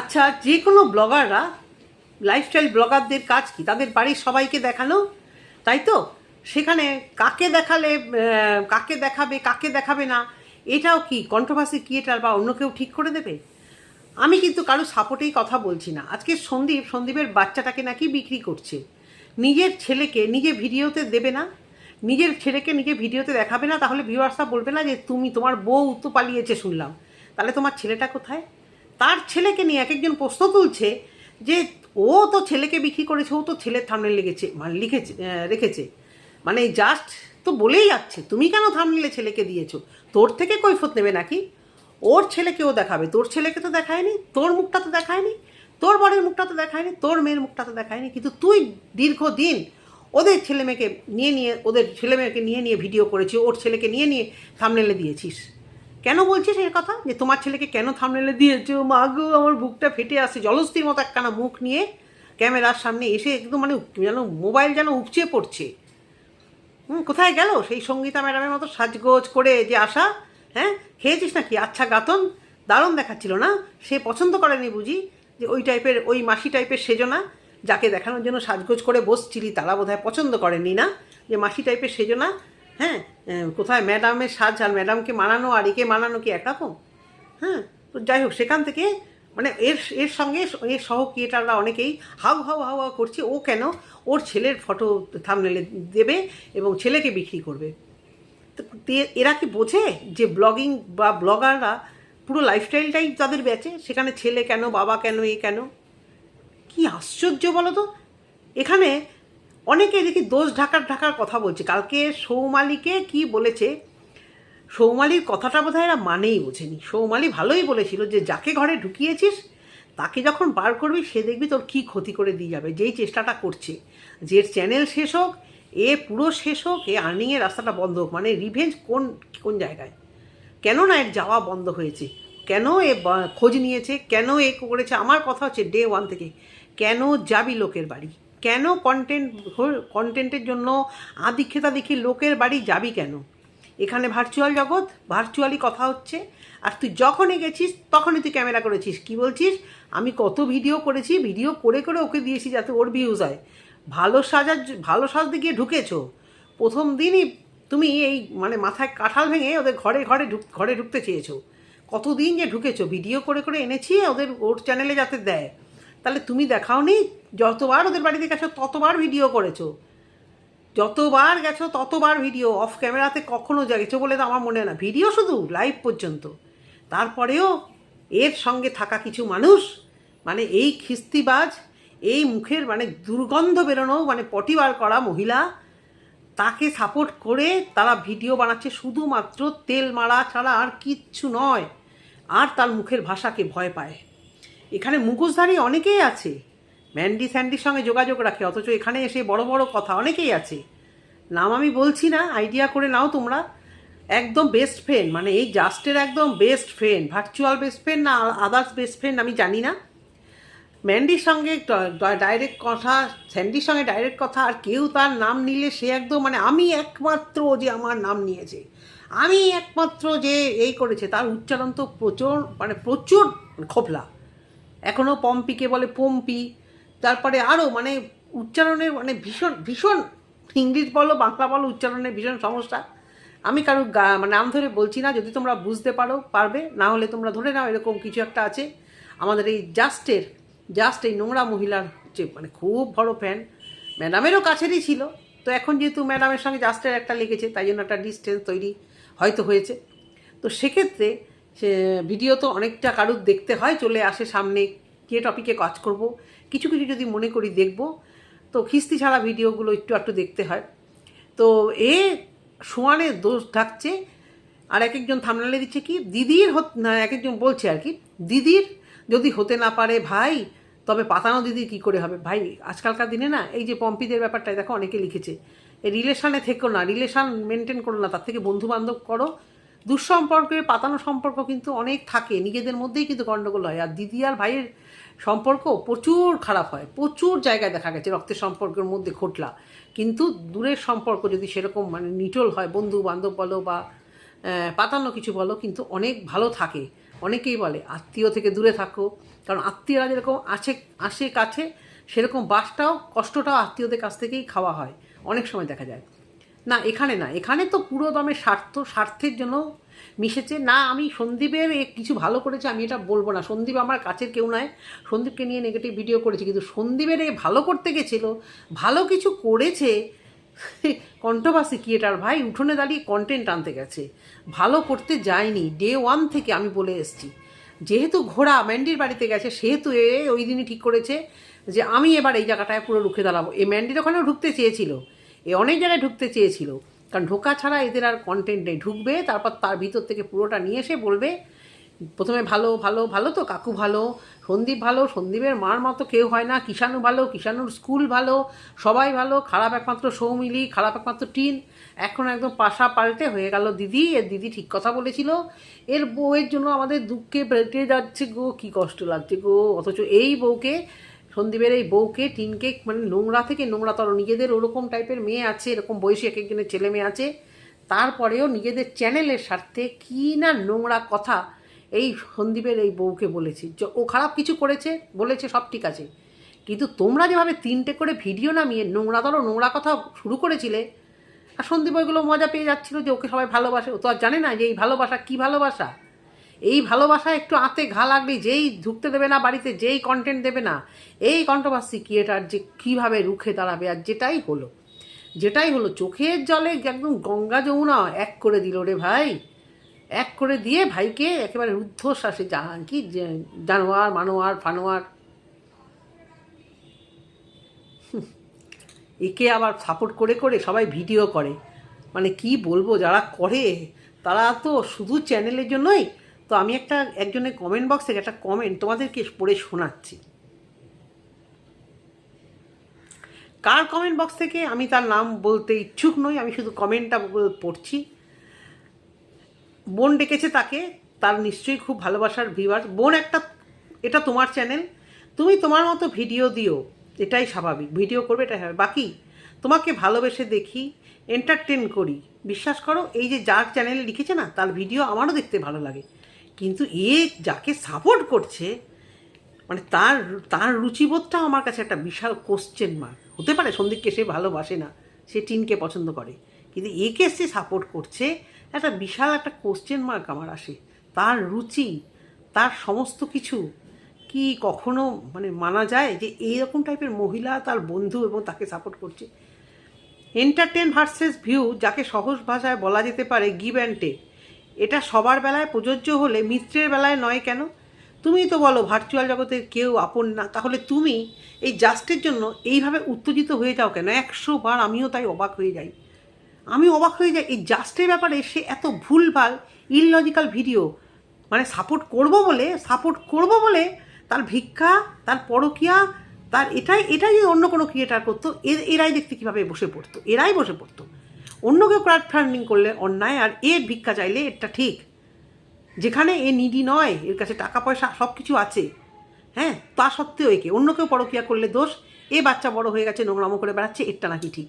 আচ্ছা যে কোনো ব্লগাররা লাইফস্টাইল ব্লগারদের কাজ কি? তাদের বাড়ির সবাইকে দেখানো? তাই তো? সেখানে কাকে দেখালে কাকে দেখাবে কাকে দেখাবে না? এটাও কি কন্ট্রোভার্সি ক্রিয়েটার বা অন্য কেউ ঠিক করে দেবে? আমি কিন্তু কারও সাপোর্টেই কথা বলছি না। আজকে সন্দীপ, সন্দীপের বাচ্চাটাকে নাকি বিক্রি করছে। নিজের ছেলেকে নিজে ভিডিওতে দেবে না? নিজের ছেলেকে নিজে ভিডিওতে দেখাবে না? তাহলে ভিউয়ার্সরা বলবে না যে, তুমি তোমার বউ তো পালিয়েছে, শুনলাম। তাহলে তোমার ছেলেটা কোথায়? তার ছেলেকে নিয়ে এক একজন প্রশ্ন তুলছে যে ও তো ছেলেকে বিক্রি করেছে, ও তো ছেলের থামনে লেগেছে মানে লিখেছে রেখেছে। মানে জাস্ট তো বলেই যাচ্ছে, তুমি কেন থামলে ছেলেকে দিয়েছ? তোর থেকে কৈফত নেবে নাকি? ওর ছেলেকেও দেখাবে। তোর ছেলেকে তো দেখায়নি, তোর মুখটা তো দেখায়নি, তোর বরের মুখটা তো দেখায়নি, তোর মেয়ের মুখটা তো দেখায়নি। কিন্তু তুই দীর্ঘদিন ওদের ছেলে মেয়েকে নিয়ে নিয়ে, ওদের ছেলে মেয়েকে নিয়ে নিয়ে ভিডিও করেছিস ওর ছেলেকে নিয়ে নিয়ে থামনেলে দিয়েছিস। কেন বলছিস এই কথা? যে তোমার ছেলেকে কেন থামনেলে দিয়েছ? মা গো, আমার বুকটা ফেটে আসছে। জলস্থির মতো একখানা মুখ নিয়ে ক্যামেরার সামনে এসে একদম মানে যেন মোবাইল যেন উপচে পড়ছে। হুম, কোথায় গেল? সেই সঙ্গীতা ম্যাডামের মতো সাজগোজ করে যে আসা হ্যাঁ? খেয়েছিস নাকি? আচ্ছা গাতন দারুণ দেখাচ্ছিল না? সে পছন্দ করেনি বুঝি? যে ওই টাইপের, ওই মাসি টাইপের সেজনা, যাকে দেখানোর জন্য সাজগোজ করে বসছিলি, তারা বোধহয় পছন্দ করেনি না? যে মাসি টাইপের সেজনা হ্যাঁ কোথায় ম্যাডামের সাজ আর ম্যাডামকে মানানো আর একে মানানো কি একরকম হ্যাঁ তো যাই হোক, সেখান থেকে মানে এর এর সঙ্গে এর সহ ক্রিয়েটাররা অনেকেই হাউ হাউ হাউ হাউ করছে, ও কেন? ওর ছেলের ফটো থামনেলে দেবে এবং ছেলেকে বিক্রি করবে। এরা কি বোঝে যে ব্লগিং বা ব্লগাররা পুরো লাইফস্টাইলটাই তাদের বেচে? সেখানে ছেলে কেন, বাবা কেন, এ কেন? কি আশ্চর্য বলো তো? এখানে অনেকে দেখি দোষ ঢাকার ঢাকার কথা বলছে। কালকে সৌমালিকে কি বলেছে? সৌমালির কথাটা বোধহয় এরা মানেই বোঝেনি। সৌমালি ভালোই বলেছিল যে, যাকে ঘরে ঢুকিয়েছিস, তাকে যখন বার করবি, সে দেখবি তোর কি ক্ষতি করে দিয়ে যাবে। যেই চেষ্টাটা করছে, যে চ্যানেল শেষ হোক, এ পুরো শেষ হোক, এ আর্নিংয়ের রাস্তাটা বন্ধ হোক। মানে রিভেঞ্জ কোন কোন জায়গায়? কেন না এর যাওয়া বন্ধ হয়েছে? কেন এ খোঁজ নিয়েছে? কেন এ করেছে? আমার কথা হচ্ছে ডে ওয়ান থেকে। কেন যাবি লোকের বাড়ি? কেন কন্টেন্ট কন্টেন্টের জন্য আদিক্ষেতা দেখি লোকের বাড়ি যাবি কেন? এখানে ভার্চুয়াল জগৎ ভার্চুয়ালি কথা হচ্ছে। আর তুই যখনই গেছিস, তখনই তুই ক্যামেরা করেছিস। কি বলছিস? আমি কত ভিডিও করেছি ভিডিও করে করে ওকে দিয়েছি যাতে ওর ভিউজ হয়। ভালো সাজার ভালো সাজতে গিয়ে ঢুকেছো। প্রথম দিনই তুমি এই মানে মাথায় কাঁঠাল ভেঙে ওদের ঘরে ঘরে ঢুক, ঘরে ঢুকতে চেয়েছো। কতদিন যে ঢুকেছো? ভিডিও করে করে এনেছি, ওদের, ওর চ্যানেলে যাতে দেয়। তাহলে তুমি দেখাওনি? যতবার ওদের বাড়িতে গেছো, ততবার ভিডিও করেছ। যতবার গেছো, ততবার ভিডিও অফ ক্যামেরাতে কখনো গেছো বলে তো আমার মনে না। ভিডিও শুধু লাইভ পর্যন্ত। তারপরেও এর সঙ্গে থাকা কিছু মানুষ মানে এই খিস্তিবাজ, এই মুখের মানে দুর্গন্ধ বেরোনো মানে পটিবার করা মহিলা, তাকে সাপোর্ট করে তারা ভিডিও বানাচ্ছে। শুধুমাত্র তেল মারা ছাড়া আর কিচ্ছু নয়। আর তার মুখের ভাষাকে ভয় পায়। এখানে মুখোশধারী অনেকেই আছে। ম্যান্ডি স্যান্ডির সঙ্গে যোগাযোগ রাখে, অথচ এখানে এসে বড় বড় কথা অনেকেই আছে। নাম আমি বলছি না, আইডিয়া করে নাও তোমরা। একদম বেস্ট ফ্রেন্ড মানে এই জাস্টের একদম best friend virtual best friend না আদার্স বেস্ট ফ্রেন্ড আমি জানি না। ম্যান্ডির সঙ্গে ডাইরেক্ট কথা, স্যান্ডির সঙ্গে ডাইরেক্ট কথা, আর কেউ তার নাম নিলে সে একদম মানে আমি একমাত্র যে আমার নাম নিয়েছে। আমি একমাত্র যে এই করেছে, তার উচ্চারণ তো প্রচুর মানে প্রচুর খোপলা। এখনও পম্পিকে বলে পম্পি। তারপরে আরও মানে উচ্চারণের মানে ভীষণ ভীষণ ইংলিশ বলো, বাংলা বলো, উচ্চারণের ভীষণ সমস্যা। আমি কারও গা- মানে নাম ধরে বলছি না, যদি তোমরা বুঝতে পারো, পারবে, না হলে তোমরা ধরে নাও, এরকম কিছু একটা আছে। আমাদের এই জাস্টের, জাস্ট এই নোংরা মহিলার যে মানে খুব বড় ফ্যান ম্যাডামেরও কাছেরই ছিল। তো এখন যেহেতু ম্যাডামের সঙ্গে জাস্টের একটা লেগেছে, তাই জন্য একটা ডিস্টেন্স তৈরি হয়তো হয়েছে। তো সেক্ষেত্রে সে ভিডিও তো অনেকটা কারুর দেখতে হয়, চলে আসে সামনে। কে টপিকে কাজ করব? কিছু কিছু যদি মনে করি দেখব, তো খিস্তি ছাড়া ভিডিওগুলো একটু একটু দেখতে হয়। তো এ সোয়ানের দোষ ঢাকছে আর এক একজন থামনালে দিচ্ছে কি, দিদির এক একজন বলছে আর কি, দিদির যদি হতে না পারে ভাই, তবে পাতানো দিদির কি করে হবে? ভাই, আজকালকার দিনে না, এই যে পম্পিদের ব্যাপারটাই দেখো, অনেকে লিখেছে এই রিলেশানে থেকো না রিলেশান মেনটেন করো না, তার থেকে বন্ধু বান্ধব করো দুঃসম্পর্কে পাতানো সম্পর্ক কিন্তু অনেক থাকে। নিজেদের মধ্যেই কিন্তু গণ্ডগোল হয়। আর দিদি আর ভাইয়ের সম্পর্ক প্রচুর খারাপ হয়। প্রচুর জায়গায় দেখা গেছে রক্তের সম্পর্কের মধ্যে ঘটলা। কিন্তু দূরের সম্পর্ক যদি সেরকম মানে নিটল হয় বন্ধু বান্ধব বলো বা পাতানো কিছু বলো, কিন্তু অনেক ভালো থাকে। অনেকেই বলে, আত্মীয় থেকে দূরে থাকো। কারণ আত্মীয়রা যেরকম আছে আসে কাছে, সেরকম বাসটাও, কষ্টটাও আত্মীয়দের কাছ থেকেই খাওয়া হয়। অনেক সময় দেখা যায়। না, এখানে না, এখানে তো পুরো দমে স্বার্থ, স্বার্থের জন্য মিশেছে। না, আমি সন্দীপের কিছু ভালো করেছে, আমি এটা বলব না। সন্দীপ আমার কাছের কেউ নয়, সন্দীপকে নিয়ে নেগেটিভ ভিডিও করেছে, কিন্তু সন্দীপের এ ভালো করতে গেছিল, ভালো কিছু করেছে, কণ্ঠবাসী ক্রিয়েটার ভাই, উঠোনে দাঁড়িয়ে কন্টেন্ট আনতে গেছে। ভালো করতে যায়নি ডে ওয়ান থেকে আমি বলে এসেছি। যেহেতু ঘোড়া ম্যান্ডির বাড়িতে গেছে, সেহেতু এ ওই দিনই ঠিক করেছে যে আমি এবার এই জায়গাটায় পুরো রুখে দাঁড়াবো। এই ম্যান্ডির ওখানেও ঢুকতে চেয়েছিল। এ অনেক জায়গায় ঢুকতে চেয়েছিল। কারণ ঢোকা ছাড়া এদের আর কন্টেন্ট নেই। ঢুকবে, তারপর তার ভিতর থেকে পুরোটা নিয়ে এসে বলবে, প্রথমে ভালো ভালো ভালো তো, কাকু ভালো, সন্দীপ ভালো, সন্দীপের মার মতো কেউ হয় না কিষাণু ভালো কিষাণুর স্কুল ভালো, সবাই ভালো, খারাপ একমাত্র সৌমিলি, খারাপ একমাত্র টিন। এখন একদম পাশা পাল্টে হয়ে গেল দিদি। এর দিদি ঠিক কথা বলেছিল। এর বউয়ের জন্য আমাদের দুঃখে বেটে যাচ্ছে গো, কি কষ্ট লাগছে গো। অথচ এই বউকে সন্দীপের এই বউকে, টিনকে মানে নোংরা থেকে নোংরাতর, নিজেদের ওরকম টাইপের মেয়ে আছে, এরকম বয়সী এক একজনের ছেলে মেয়ে আছে, তারপরেও নিজেদের চ্যানেলের স্বার্থে কী না নোংরা কথা এই সন্দীপের এই বউকে বলেছি। ও খারাপ কিছু করেছে, বলেছে, সব ঠিক আছে। কিন্তু তোমরা যেভাবে তিনটে করে ভিডিও নামিয়ে নোংরা নোংরাতর, নোংরা কথা শুরু করেছিলে, আর সন্দীপ ওইগুলো মজা পেয়ে যাচ্ছিল যে ওকে সবাই ভালোবাসে, ও তো আর জানে না যে এই ভালোবাসা কী ভালোবাসা। এই ভালোবাসা একটু আঁতে ঘা লাগবে যেই ঢুকতে দেবে না বাড়িতে, যেই কন্টেন্ট দেবে না, এই কন্ট্রোভার্সি ক্রিয়েটার যে কীভাবে রুখে দাঁড়াবে আর যেটাই হলো যেটাই হলো, চোখের জলে একদম গঙ্গা যমুনা এক করে দিল রে ভাই। এক করে দিয়ে ভাইকে একেবারে রুদ্ধশ্বাসে জাহান কি জানোয়ার, মানোয়ার, ফানোয়ার। একে আবার সাপোর্ট করে করে সবাই ভিডিও করে। মানে কি বলব, যারা করে, তারা তো শুধু চ্যানেলের জন্যই তো আমি একটা, একজনের কমেন্ট বক্স থেকে একটা কমেন্ট তোমাদেরকে পড়ে শোনাচ্ছি। কার কমেন্ট বক্স থেকে আমি তার নাম বলতে ইচ্ছুক নই, আমি শুধু কমেন্টটা পড়ছি। বোন ডেকেছে তাকে, তার নিশ্চয়ই খুব ভালোবাসার ভিউয়ার বোন একটা, এটা তোমার চ্যানেল তুমি তোমার মতো ভিডিও দিও, এটাই স্বাভাবিক। ভিডিও করবে, এটাই স্বাভাবিক। বাকি, তোমাকে ভালোবেসে দেখি এন্টারটেন করি। বিশ্বাস করো, এই যে যার চ্যানেলে লিখেছে না, তার ভিডিও আমারও দেখতে ভালো লাগে। কিন্তু এ যাকে সাপোর্ট করছে মানে তার তার রুচিবোধটা আমার কাছে একটা বিশাল কোশ্চেন মার্ক হতে পারে সন্দীপকে সে ভালোবাসে না, সে টিনকে পছন্দ করে, কিন্তু একে সে সাপোর্ট করছে, একটা বিশাল একটা কোশ্চেন মার্ক আমার আসে। তার রুচি, তার সমস্ত কিছু কি কখনো মানে মানা যায় যে এইরকম টাইপের মহিলা তার বন্ধু এবং তাকে সাপোর্ট করছে? এন্টারটেন ভার্সেস ভিউ যাকে সহজ ভাষায় বলা যেতে পারে গিভ অ্যান্ড টেক এটা সবার বেলায় প্রযোজ্য হলে মিত্রের বেলায় নয় কেন? তুমি তো বলো ভার্চুয়াল জগতের কেউ আপন না, তাহলে তুমি এই জাস্টের জন্য এইভাবে উত্তেজিত হয়ে যাও কেন? একশো বার আমিও তাই অবাক হয়ে যাই। আমি অবাক হয়ে যাই এই জাস্টের ব্যাপারে সে এত ভুলভাল ইললজিক্যাল ভিডিও মানে সাপোর্ট করব বলে সাপোর্ট করব বলে তার ভিক্ষা, তার পরকিয়া, তার এটাই এটাই অন্য কোনো ক্রিয়েটার করতো এর এরাই দেখতে কীভাবে বসে পড়তো? এরাই বসে পড়তো। অন্য কেউ ক্রাউড ফান্ডিং করলে অন্যায়, আর এর ভিক্ষা চাইলে এটা ঠিক। যেখানে এ নিডি নয়, এর কাছে টাকা, পয়সা সব কিছু আছে। হ্যাঁ তা সত্ত্বেও একে, অন্য কেউ পরকিয়া করলে দোষ, এ বাচ্চা বড় হয়ে গেছে, নোংরামো করে বেড়াচ্ছে এরটা নাকি ঠিক?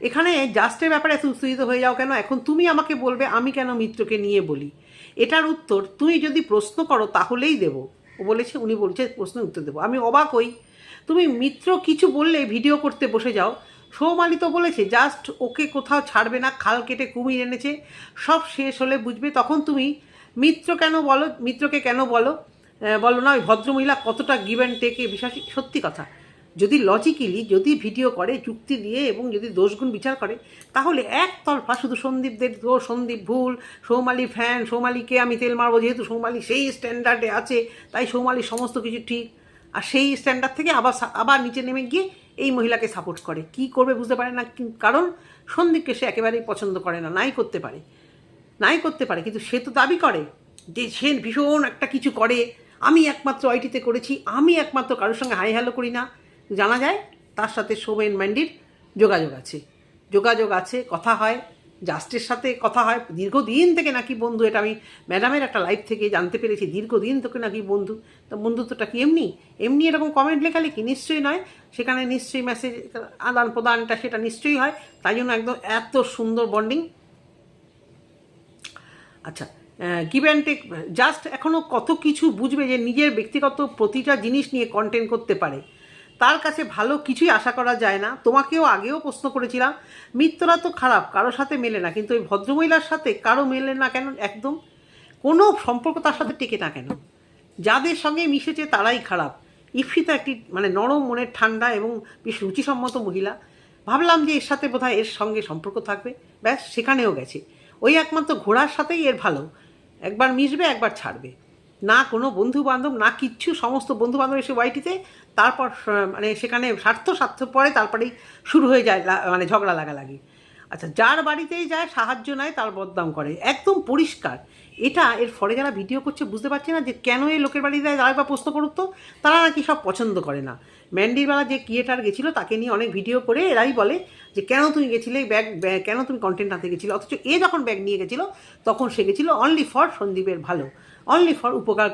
এখানে জাস্টের ব্যাপারে এত উত্তেজিত হয়ে যাও কেন? এখন তুমি আমাকে বলবে, আমি কেন মিত্রকে নিয়ে বলি? এটার উত্তর, তুমি যদি প্রশ্ন করো, তাহলেই দেবো। ও বলেছে, উনি বলছে, প্রশ্নের উত্তর দেবো। আমি অবাক হই। তুমি মিত্র কিছু বললে, ভিডিও করতে বসে যাও। সৌমালি তো বলেছে, জাস্ট ওকে কোথাও ছাড়বে না, খাল কেটে কুমির এনেছে, সব শেষ হলে বুঝবে, তখন তুমি মিত্র কেন বলো, মিত্রকে কেন বলো? বলো না, ওই ভদ্রমহিলা কতটা গিভ অ্যান্ড টেকে বিশ্বাসী, সত্যি কথা। যদি লজিক্যালি যদি ভিডিও করে, যুক্তি দিয়ে এবং যদি দোষগুণ বিচার করে, তাহলে একতরফা শুধু সন্দীপদের দোষ, সন্দীপ ভুল, সৌমালি ফ্যান সৌমালিকে আমি তেল মারবো, যেহেতু সৌমালি সেই স্ট্যান্ডার্ডে আছে, তাই সৌমালির সমস্ত কিছু ঠিক। আর সেই স্ট্যান্ডার্ড থেকে আবার আবার নিচে নেমে গিয়ে এই মহিলাকে সাপোর্ট করে। কি করবে বুঝতে পারে না কারণ সন্দীপকে সে একেবারেই পছন্দ করে না, নাই করতে পারে। নাই করতে পারে, কিন্তু সে তো দাবি করে যে সে ভীষণ একটা কিছু করে। আমি একমাত্র আইটিতে করেছি, আমি একমাত্র কারোর সঙ্গে হাই হ্যালো করি না। জানা যায় তার সাথে সোমেন ম্যান্ডির যোগাযোগ আছে। যোগাযোগ আছে, কথা হয়। জাস্টের সাথে কথা হয়। দীর্ঘদিন থেকে নাকি বন্ধু, এটা আমি ম্যাডামের একটা লাইভ থেকে জানতে পেরেছি, দীর্ঘদিন থেকে নাকি বন্ধু। তা বন্ধুত্বটা কি এমনি? এমনি এরকম কমেন্ট লেখালেখি নিশ্চয়ই নয়। সেখানে নিশ্চয়ই মেসেজ আদান প্রদানটা সেটা নিশ্চয়ই হয়। তাই জন্য একদম এত সুন্দর বন্ডিং আচ্ছা গিভ অ্যান্ড টেক জাস্ট এখনও কত কিছু বুঝবে যে নিজের ব্যক্তিগত প্রতিটা জিনিস নিয়ে কন্টেন্ট করতে পারে। তার কাছে ভালো কিছুই আশা করা যায় না। তোমাকেও আগেও প্রশ্ন করেছিলাম, মিত্ররা তো খারাপ, কারোর সাথে মেলে না, কিন্তু ওই ভদ্রমহিলার সাথে কারও মেলে না কেন একদম? কোনো সম্পর্ক তার সাথে টেকে না কেন? যাদের সঙ্গে মিশেছে তারাই খারাপ। ইফিতা একটি মানে নরম মনের ঠান্ডা এবং বেশ রুচিসম্মত মহিলা। ভাবলাম যে এর সাথে বোধহয় এর সঙ্গে সম্পর্ক থাকবে। ব্যাস, সেখানেও গেছে। ওই একমাত্র ঘোড়ার সাথেই এর ভালো। একবার মিশবে, একবার ছাড়বে। না কোনো বন্ধু বান্ধব না কিচ্ছু, সমস্ত বন্ধু বান্ধব এসে ওয়াইটিতে তারপর মানে সেখানে স্বার্থ স্বার্থ পরে তারপরেই শুরু হয়ে যায় মানে ঝগড়া লাগালাগি। আচ্ছা যার বাড়িতেই যায়, সাহায্য নেয়, তার বদনাম করে। একদম পরিষ্কার। এটা এর ফলে যারা ভিডিও করছে বুঝতে পারছে না যে কেন এই লোকের বাড়িতে যায়, তারা একবার প্রশ্ন করুক তো, তারা নাকি সব পছন্দ করে না। ম্যান্ডির বেলা যে ক্রিয়েটার গেছিল, তাকে নিয়ে অনেক ভিডিও করে এরাই বলে যে, কেন তুমি গেছিলে ব্যাগ কেন তুমি কন্টেন্ট আনতে গেছিলে? অথচ এ যখন ব্যাগ নিয়ে গেছিল, তখন সে গেছিল অনলি ফর সন্দীপের ভালো। অনলি ফর উপকার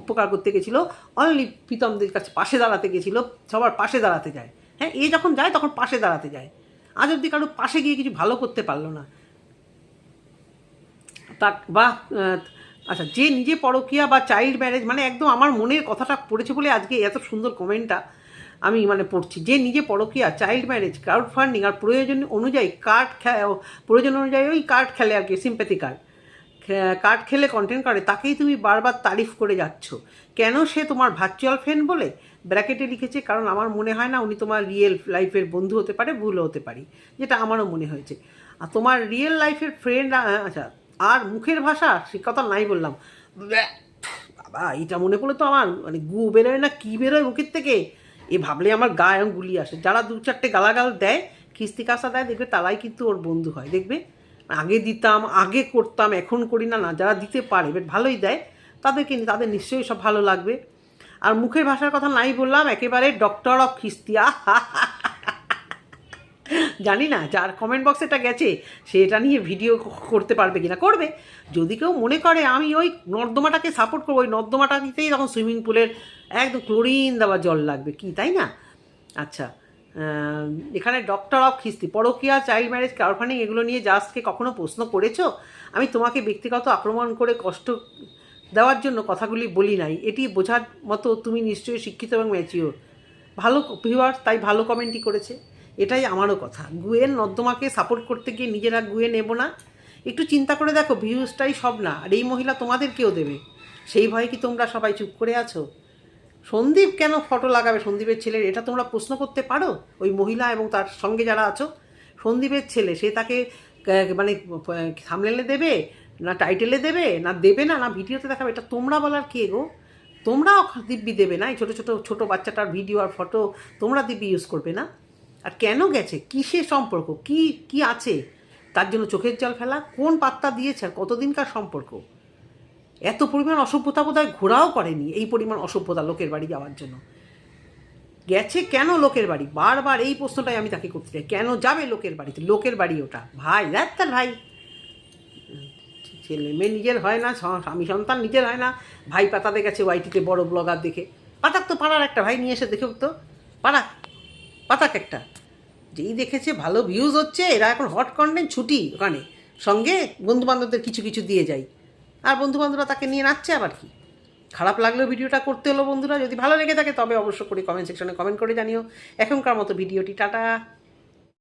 উপকার করতে গেছিল অনলি প্রীতমদের কাছে পাশে দাঁড়াতে গেছিল, সবার পাশে দাঁড়াতে যায়। হ্যাঁ এ যখন যায় তখন পাশে দাঁড়াতে যায়। আজ অব্দি কারও পাশে গিয়ে কিছু ভালো করতে পারল না। তা বা আচ্ছা যে নিজে পরকিয়া বা চাইল্ড ম্যারেজ মানে একদম আমার মনের কথাটা পড়েছে বলে আজকে এত সুন্দর কমেন্টটা আমি মানে পড়ছি। যে নিজে পরকিয়া চাইল্ড ম্যারেজ ক্রাউড ফান্ডিং আর প্রয়োজন অনুযায়ী কার্ড প্রয়োজন অনুযায়ী ওই কার্ড খেলে আর কি সিম্প্যাথি কার্ড কার্ড খেলে কন্টেন্ট করে তাকেই তুমি বারবার তারিফ করে যাচ্ছ। কেন সে তোমার ভার্চুয়াল ফ্রেন্ড বলে? ব্র্যাকেটে লিখেছে, কারণ আমার মনে হয় না উনি তোমার রিয়েল লাইফের বন্ধু হতে পারে ভুল হতে পারি, যেটা আমারও মনে হয়েছে। আর তোমার রিয়েল লাইফের ফ্রেন্ড আচ্ছা আর মুখের ভাষা, সে কথা নাই বললাম। বাবা এটা মনে পড়লে তো আমার মানে গু বেরোয় না, কী বেরোয় মুখের থেকে? এ ভাবলে আমার গায়ে গুলি আসে। যারা দু চারটে গালাগাল দেয় কিস্তি কাসা দেয়, দেখবে তারাই কিন্তু ওর বন্ধু হয়, দেখবে? আগে দিতাম, আগে করতাম, এখন করি না না, যারা দিতে পারে বেশ ভালোই দেয়, তাদেরকে তাদের নিশ্চয়ই সব ভালো লাগবে। আর মুখের ভাষার কথা নাই বললাম, একেবারে ডক্টর অফ খিস্তিয়া জানি না, যার কমেন্ট বক্সে এটা গেছে, সে এটা নিয়ে ভিডিও করতে পারবে কিনা, করবে। যদি কেউ মনে করে আমি ওই নর্দমাটাকে সাপোর্ট করব, ওই নর্দমাটা নিতেই তখন সুইমিং পুলের একদম ক্লোরিন দেওয়া জল লাগবে, কি, তাই না? আচ্ছা এখানে ডক্টর অফ খিস্তি পরকিয়া চাইল্ড ম্যারেজ কারফানিং এগুলো নিয়ে জাস্টকে কখনো প্রশ্ন করেছ? আমি তোমাকে ব্যক্তিগত আক্রমণ করে কষ্ট দেওয়ার জন্য কথাগুলি বলি নাই। এটি বোঝার মতো তুমি নিশ্চয়ই শিক্ষিত এবং ম্যাচিওর ভালো ভিউয়ার তাই ভালো কমেন্টই করেছে। এটাই আমারও কথা। গুয়ের নর্দমাকে সাপোর্ট করতে গিয়ে নিজেরা গুয়ে নেব না। একটু চিন্তা করে দেখো ভিউজটাই সব না। আর এই মহিলা তোমাদেরকেও দেবে? সেই ভয়ে কি তোমরা সবাই চুপ করে আছো? সন্দীপ কেন ফটো লাগাবে? সন্দীপের ছেলের এটা তোমরা প্রশ্ন করতে পারো? ওই মহিলা এবং তার সঙ্গে যারা আছো, সন্দীপের ছেলে, সে তাকে মানে সামলেলে দেবে, না টাইটেলে দেবে, না দেবে না না ভিডিওতে দেখাবে? এটা তোমরা বলার কে গো? তোমরাও দিব্যি দেবে না? এই ছোটো ছোটো ছোটো বাচ্চাটার ভিডিও আর ফটো তোমরা দিব্যি ইউজ করবে না? আর কেন গেছে? কিসের সম্পর্ক? কি কি আছে? তার জন্য চোখের জল ফেলা? কোন পাত্তা দিয়েছে? আর কতদিনকার সম্পর্ক? এত পরিমাণ অসভ্যতা বোধহয় ঘোরাও করেনি এই পরিমাণ অসভ্যতা লোকের বাড়ি যাওয়ার জন্য। গেছে কেন লোকের বাড়ি? বারবার এই প্রশ্নটাই আমি তাকে করতে চাই। কেন যাবে লোকের বাড়িতে? লোকের বাড়ি ওটা। ভাই দেখ তার ভাই। ছেলে মেয়ে নিজের হয় না স্বামী সন্তান নিজের হয় না। ভাই পাতাতে গেছে ওয়াইটিতে বড় ব্লগার দেখে। পাতাক তো পাড়ার একটা ভাই নিয়ে এসে দেখে তো পাড়াক পাতাক একটা। যেই দেখেছে, ভালো ভিউজ হচ্ছে। এরা এখন হট কন্টেন্ট ছুটি ওখানে। সঙ্গে বন্ধু বান্ধবদের কিছু কিছু দিয়ে যাই আর বন্ধুবান্ধবরা তাকে নিয়ে নাচছে আবার কি? খারাপ লাগলেও ভিডিওটা করতে হলো বন্ধুরা, যদি ভালো লেগে থাকে তবে অবশ্য করে কমেন্ট সেকশনে কমেন্ট করে জানিও। এখনকার মতো ভিডিওটি, টাটা।